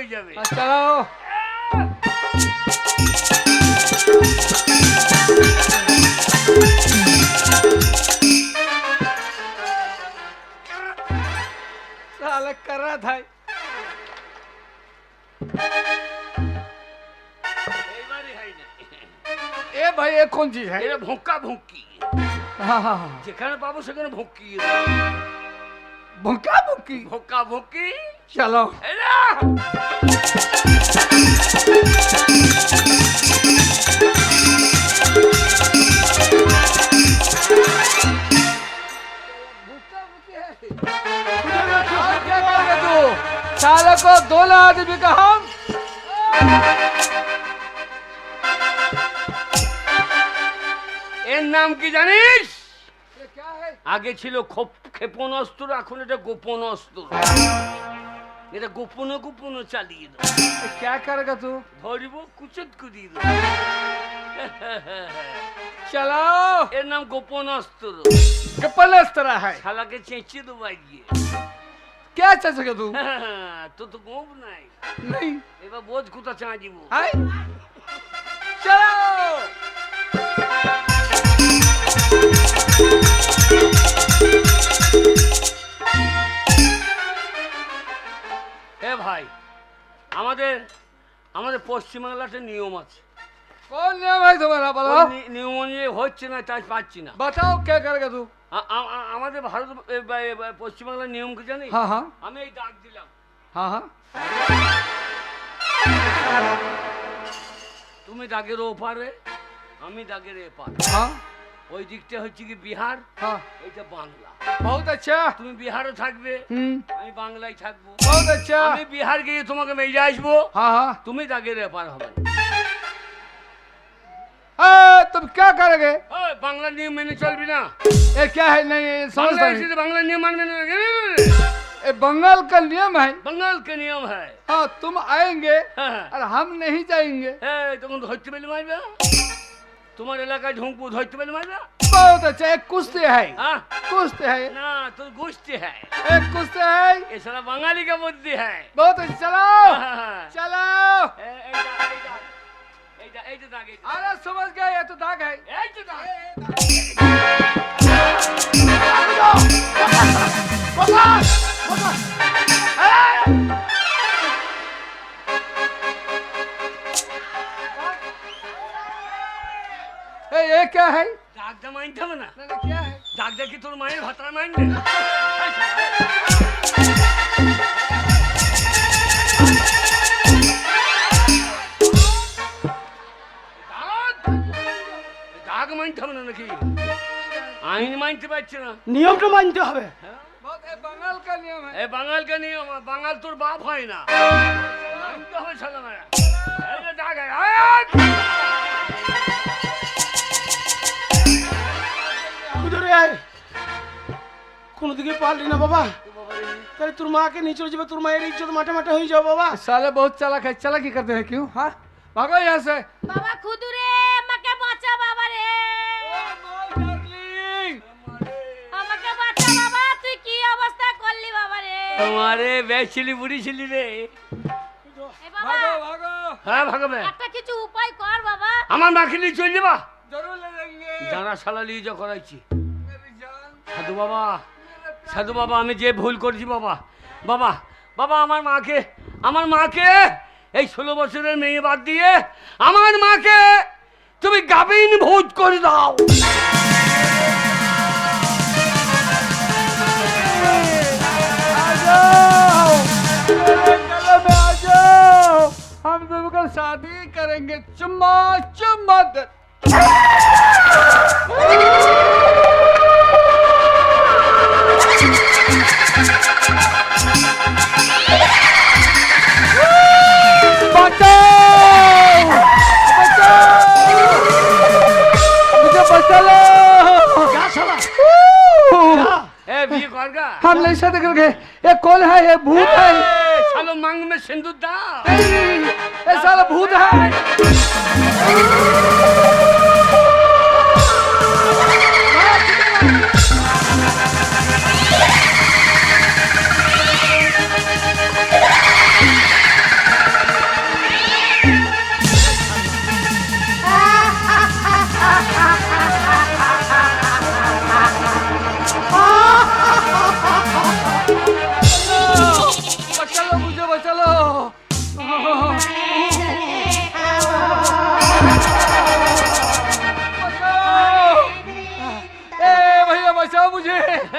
হয়ে যাবে আর চালাও साला कर रहा था এইবারে হয় না ए भाई ये कौन चीज है এটা ভোঁকা ভুঁকি हाँ हाँ हाँ যেখানে পাবো সেখানে ভুঁকি भुक्का भुक्की ভোঁকা ভুঁকি चलो এরা और क्या करोगे तू साले को दो आदमी का हम এর নাম কি জানিস ये क्या है আগে ছিল খোপ- ক্ষেপণাস্ত্র এখন এটা গোপন অস্ত্র এটা গোপনে গোপনে চালিয়ে দেবো ये क्या करेगा तू ধরিব কুচত করিয়ে দেবো चलाओ এর নাম গোপন অস্ত্র कपल इस तरह है শালাকে চেঁচিয়ে দেবো গিয়ে क्या चल सके तू তো তো গোপ নাই नहीं এবার বোঝ কোথা চাঁচিব है चलाओ এ ভাই আমাদের আমাদের পশ্চিমবাংলাতে নিয়ম আছে कौन नियम है तुम्हारा ওই बताओ নি- নিয়ম অনুযায়ী হচ্ছে না তাই পাচ্ছি না बताओ क्या करेगा तू আ- আ- আ- আমাদের ভারত এ, বা- এ, বা- পশ্চিমবাংলার নিয়ম কি জানি हाँ हाँ আমি এই ডাক দিলাম हाँ हाँ তুমি দাগের ওপারে আমি দাগের এপার हाँ ওই দিকটা হচ্ছে কি বিহার हाँ এইটা বাংলা बहुत अच्छा তুমি বিহারে থাকবে हम्म আমি বাংলায় থাকবো बहुत अच्छा আমি বিহার গিয়ে তোমাকে মেয়ে আসবো हाँ हाँ তুমি দাগের এপার হবে हाँ, तुम क्या करोगे ওই, বাংলার নিয়ম মেনে চলবি না ये क्या है नहीं ये समझता বাংলা नहीं এসেছে, বাংলার নিয়ম মানবে না ये बंगाल का नियम है বাঙাল কে নিয়ম হ্যাঁ हाँ तुम आएंगे হ্যাঁ और हम नहीं जाएंगे এই, তখন ধরতে পেলে মারবে তোমার এলাকায় ঢুকবো ধরতে পেলে মারবে बहुत अच्छा एक कुश्ती है হ্যাঁ कुश्ती है না তোর গোষ্ঠী হ্যাঁ एक कुश्ती है এ সারা বাঙালি কা বুদ্ধি হ্যাঁ बहुत अच्छा चलाओ হ্যাঁ। चलो এই, এই দাগ, এই দাগ। এই দাগ, এই যে দাগ, এই দাগ। अरे समझ गए ये तो दाग है এই যে দাগ। ए, ये क्या है দাগটা মাইনতে হবে না नहीं, नहीं, क्या है দাগটা কি তোর মায়ের ভাতার মাইনবে দাগ মানতে হবে না নাকি আইন মানতে পারছে না নিয়মটা মানতে হবে बहुत ये बंगाल का नियम है এ বাঙালকে নিয়ম বাঙাল তোর বাপ হয় না মানতে হবে শালা মায়া। এই যে দাগ আয়, কোনো দিকে পারলি না বাবা তাহলে তোর মাকে নিয়ে চলে যাবে তোর মায়ের ইজ্জত মাঠে মাঠে হয়ে যাবে বাবা साले बहुत चालाक है चालाकी करते हैं क्यों हाँ भागो यहाँ से বাবা খুদুরে আমাকে বাঁচা বাবা রে আমাকে বাঁচা বাবা তুই কি অবস্থা করলি বাবা রে তোমারে বেছিলি বুড়ি ছিলি রে এ বাবা भागो भागो হ্যাঁ ভাগবে একটা কিছু উপায় কর বাবা আমার মাকে নিয়ে চলে যাবা जरूर ले लेंगे জানা শালা লিয়ে যা করাইছি मेरी जान সাধু বাবা সাধু বাবা আমি যে ভুল করেছি বাবা বাবা বাবা আমার মাকে আমার মাকে এই ষোলো বছরের মেয়ে বাদ দিয়ে আমার মাকে তুমি গাবিন ভোজ করে দাও आ जाओ मेरे गले में आ जाओ हम तुमको शादी करेंगे चुम्मा चुम्मा हम नहीं सद करके ये कौन है ये भूत है सालो मांग में सिंदूर दा ये साला भूत है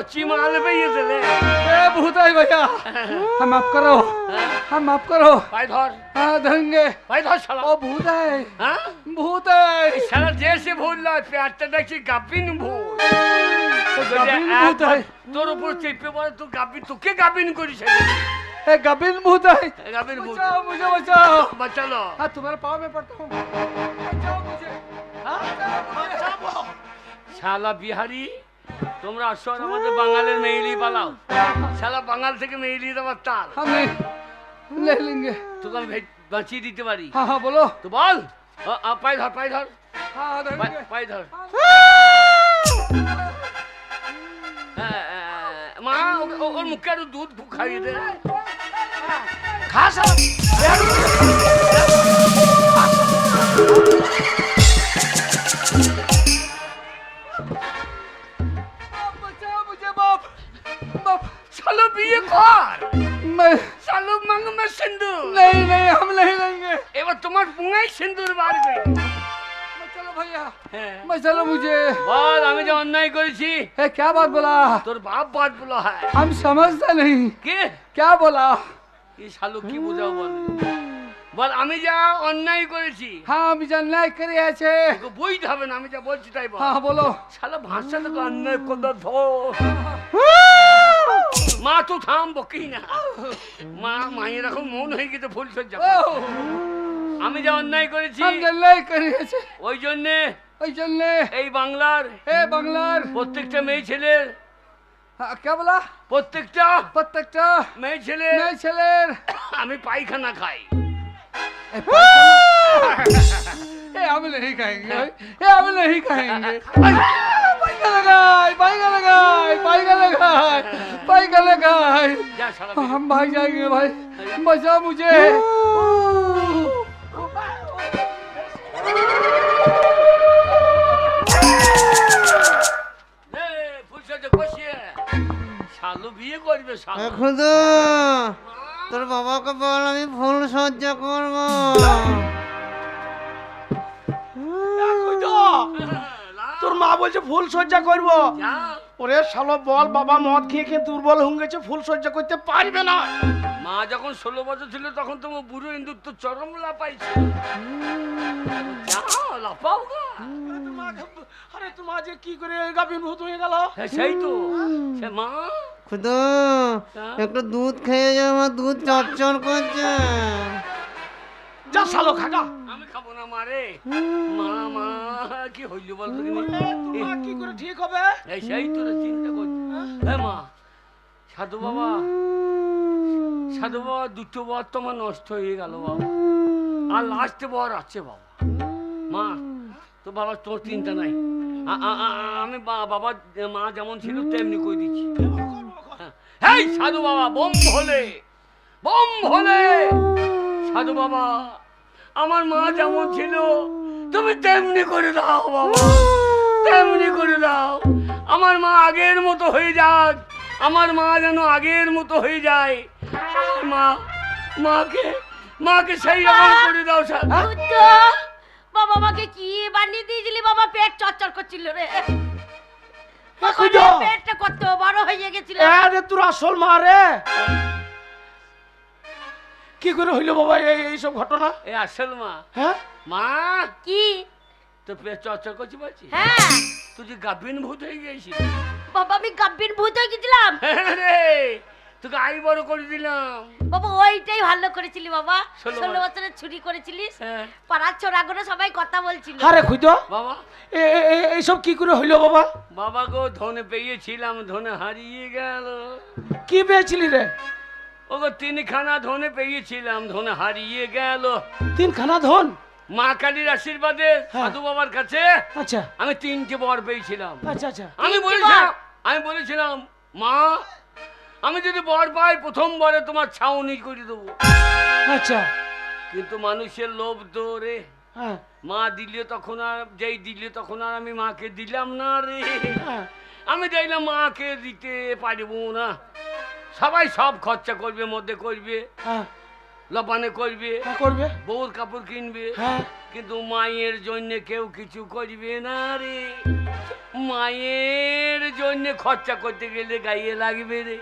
শালো কচি মাল পেয়েছে রে ए भूत है भैया हम माफ करो हम माफ करो ভাই ধর हाँ धरेंगे ভাই ধর শালা ओ भूत है হ্যাঁ भूत है শালা দেশে ভুল নয় পেটটা দেখছি গাপিন ভুল গাভিন ভূত একবার হয়। তোর উপর চেপে পড়ে তুই গাপিন তোকে গাপিন করিস ए गबिन भूत है গাপিন ভূত बचाओ मुझे बचाओ বাঁচালো हाँ तुम्हारे पाँव में पड़ता हूँ बचाओ मुझे শালা বিহারি তোমরা আসো আর আমাদের বাঙালের মেইলি পালাও শালা বাঙাল থেকে মেইলি দেওয়ার তাল हम नहीं ले लेंगे তোকে আমি ভে- বাঁচিয়ে দিতে পারি हाँ हाँ बोलो তো বল আ, আ, পাই ধর পাই ধর हाँ हाँ পাই- धरेंगे পাই ধর হ্যাঁ, হ্যাঁ, মা ওকে- ও- ওর মুখে আরো দুধ ফু- খাইয়ে দে খা শালা। ए क्या बात बोला তোর বাপ বাদ বলা হয় हम समझते नहीं কে क्या बोला এই শালো কি বোঝাও বল বল আমি যা অন্যায় করেছি हाँ हम अन्याय करे আছে তোকে বুঝতে হবে না আমি যা বলছি তাই বল हाँ बोलो শালা ভাষা তোকে অন্যায় করতে ধো মা তো থাম বকি না মা মায়ের এখন মন হয়ে গেছে ফুল সজ্জা ও আমি যা অন্যায় করেছি हम अन्याय करे আছে ওই জন্যে ওই জন্য এই বাংলার এ বাংলার প্রত্যেকটা মেয়ে ছেলের হ্যাঁ, क्या बोला প্রত্যেকটা প্রত্যেকটা মেয়ে ছেলের মেয়ে ছেলের আমি পায়খানা খাই ए, पायखाना- ए हम नहीं खाएंगे ए हम नहीं खाएंगे पाइका लगाए पाइका लगाए पाइका लगाए पाइका लगाए যা শালা हम भाग जाएंगे भाई बचा मुझे খুদু তোর বাবাকে বল আমি ফুল সহ্য করব। তোর মা বলছে ফুল সজ্জা করব। ওরে শালো বল বাবা মদ খেয়ে খেয়ে দুর্বল হয়ে গেছে ফুল সজ্জা করতে পারবে না। মা যখন ষোলো বছর ছিল তখন তো বুড়ো ইন্দুর তো চরম লাপাইছে লাপাও গা। আরে তোর মা যে কি করে গাভীর ভূত হয়ে গেল? হ্যাঁ, সেই তো। সে মা। খুদু একটু দুধ খেয়ে যা আমার দুধ চরচর করছে। যা শালো খাগা আমি খাব না মারে মা মা কি হইল বল তো মা কি করে ঠিক হবে? এই সেই তো রে চিন্তা করছি এ মা। সাধু বাবা। সাধু বাবা দুটো বর তোমার নষ্ট হয়ে গেল বাবা। আর লাস্টে বর আছে বাবা। মা, তো বাবা, তোর চিন্তা নাই। আমি বাবা মা যেমন ছিল, তেমনি করে দিচ্ছি। হ্যাঁ। হেই সাধু বাবা বোম ভোলে বোম ভোলে সাধু বাবা আমার মা যেমন ছিল, তুমি তেমনি করে দাও বাবা। তেমনি করে দাও। আমার মা আগের মতো হয়ে যাক। আমার মা যেন আগের মতো হয়ে যায়। আমার মা মাকে মাকে সেই রকম করে দাও হ্যাঁ? বাবা আমাকে কি বানিয়ে দিয়েছিলি? বাবা পেট চচ্চর করছিল রে। রে, পেটটা কত বড় হয়ে গেছিল। আরে তোর আসল মা রে! কি করে হইল বাবা এই এইসব ঘটনা? এ আসল মা। হ্যাঁ? মা! কি? তো পেট চর্চা করছি বলছি? হ্যাঁ। তুই যে গাভিন ভূত হয়ে গেছিস বাবা আমি গাব্বিন ভূত হয়ে গেছিলাম। রে! তোকে আই বড় করে দিলাম। বাবা ওইটাই ভালো করেছিলি বাবা। ষোলো বছরের ছুরি করেছিলিস। হ্যাঁ। পাড়ার ছোড়াগুলো সবাই কথা বলছিল। আরে খুঁজ বাবা। এইসব কি করে হইল বাবা? বাবা গো ধনে পেয়েছিলাম ধনে হারিয়ে গেল। কি পেয়েছিলি রে? ওগো তিনখানা ধনে পেয়েছিলাম ধনে হারিয়ে গেল। তিনখানা ধন? মা কালীর আশীর্বাদে হ্যাঁ। সাধু বাবার কাছে আচ্ছা। আমি তিনটে বর পেয়েছিলাম। আচ্ছা আচ্ছা। আমি বলেছিলাম আমি বলেছিলাম মা আমি যদি বর পাই প্রথম বরে তোমার ছাউনি করে দেবো। আচ্ছা। কিন্তু মানুষের লোভ তো রে। হ্যাঁ। মা দিলে তখন আর যেই দিলে তখন আর আমি মাকে দিলাম না রে। হ্যাঁ। আমি দেখলাম মাকে দিতে পারব না। সবাই সব খরচা করবে মধ্যে করবে হ্যাঁ। লপানে করবে করবে। বউর কাপড় কিনবে। কিন্তু মায়ের জন্য কেউ কিছু করবে না রে। মায়ের জন্য খরচা করতে গেলে গাইয়ে লাগবে রে।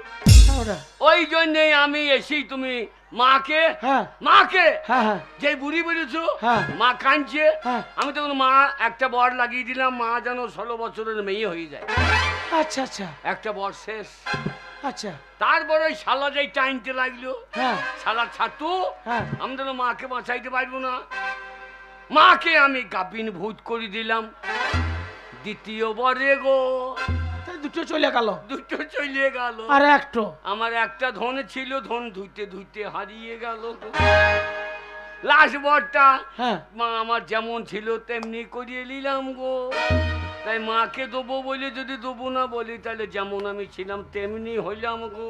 ওই জন্যই আমি এসি তুমি মাকে হ্যাঁ। মাকে হ্যাঁ হ্যাঁ। যে বুড়ি হ্যাঁ। মা কাঁদছে। আমি তখন মা একটা বর লাগিয়ে দিলাম মা যেন ষোলো বছরের মেয়ে হয়ে যায়। আচ্ছা আচ্ছা। একটা বর শেষ। আচ্ছা। তারপরে ওই শালা যেই টাইনতে লাগল শালা ছাতু আমি তো মাকে বাঁচাইতে পারব না। মাকে আমি গাবিন ভূত করে দিলাম। দ্বিতীয় বরে গো। দুটো চলে গেল। দুটো চলে গেল। আর একটো। আমার একটা ধন ছিল ধন ধুইতে ধুইতে হারিয়ে গেল লাস্ট বরটা হ্যাঁ। মা আমার যেমন ছিল তেমনি করিয়ে নিলাম গো। তাই মাকে দেবো বলে যদি দেবো না বলি তাহলে যেমন আমি ছিলাম তেমনি হইলাম গো।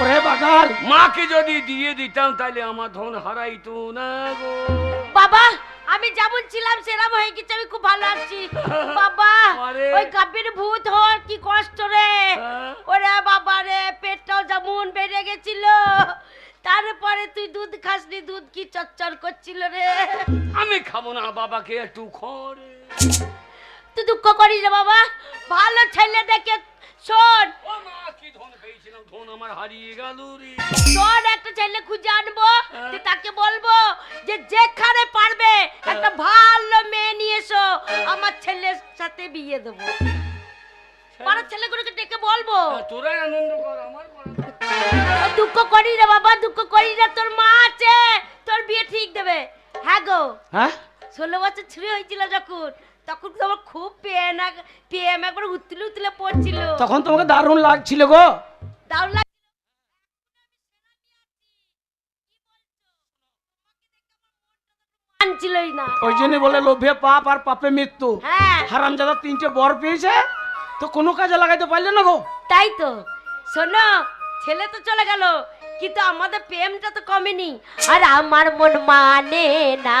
ওরে বাগাল মাকে যদি দিয়ে দিতাম তাহলে আমার ধন হারাইতো না গো। বাবা আমি যেমন ছিলাম সেরাম হয়ে গেছে আমি খুব ভালো আছি। বাবা ওই গাভীর ভূত হওয়ার কি কষ্ট রে? হ্যাঁ। ওরে বাবা রে পেটটাও যেমন বেড়ে গেছিল। তারপরে তুই দুধ খাসনি দুধ কি চচ্চর করছিল রে? আমি খাব না বাবাকে একটু খড়ে। তুই দুঃখ করিস রে বাবা ভালো ছেলে দেখে শোন। ও মা কি ধন পেয়েছিলাম ধন আমার হারিয়ে গেল রে। শোন একটা ছেলে খুঁজে আনব যে তাকে বলব যে যেখানে পারবে একটা ভালো মেয়ে নিয়ে এসো আমার ছেলের সাথে বিয়ে দেবো। পাড়ার ছেলেগুলোকে ডেকে বলব। হ্যাঁ, তোরাই আনন্দ কর আমার দুঃখ করি রে বাবা দুঃখ করি রে তোর মা আছে তোর বিয়ে ঠিক দেবে। হ্যাঁ গো। হ্যাঁ? ষোলো বছর ছুরি হয়েছিল যখন তখন তো আমার খুব পেন পেম একবার উতলে উতলে পড়ছিল। তখন তোমাকে দারুণ লাগছিল গো। দারুণ না। ওই জন্য বলে লোভে পাপ আর পাপে মৃত্যু। হ্যাঁ। হারামজাদা তিনটে বর পেয়েছে তো কোনো কাজে লাগাইতে পারলে না গো? তাই তো। শোনো ছেলে তো চলে গেল কিন্তু আমাদের প্রেমটা তো কমেনি। আর আমার মন মানে না।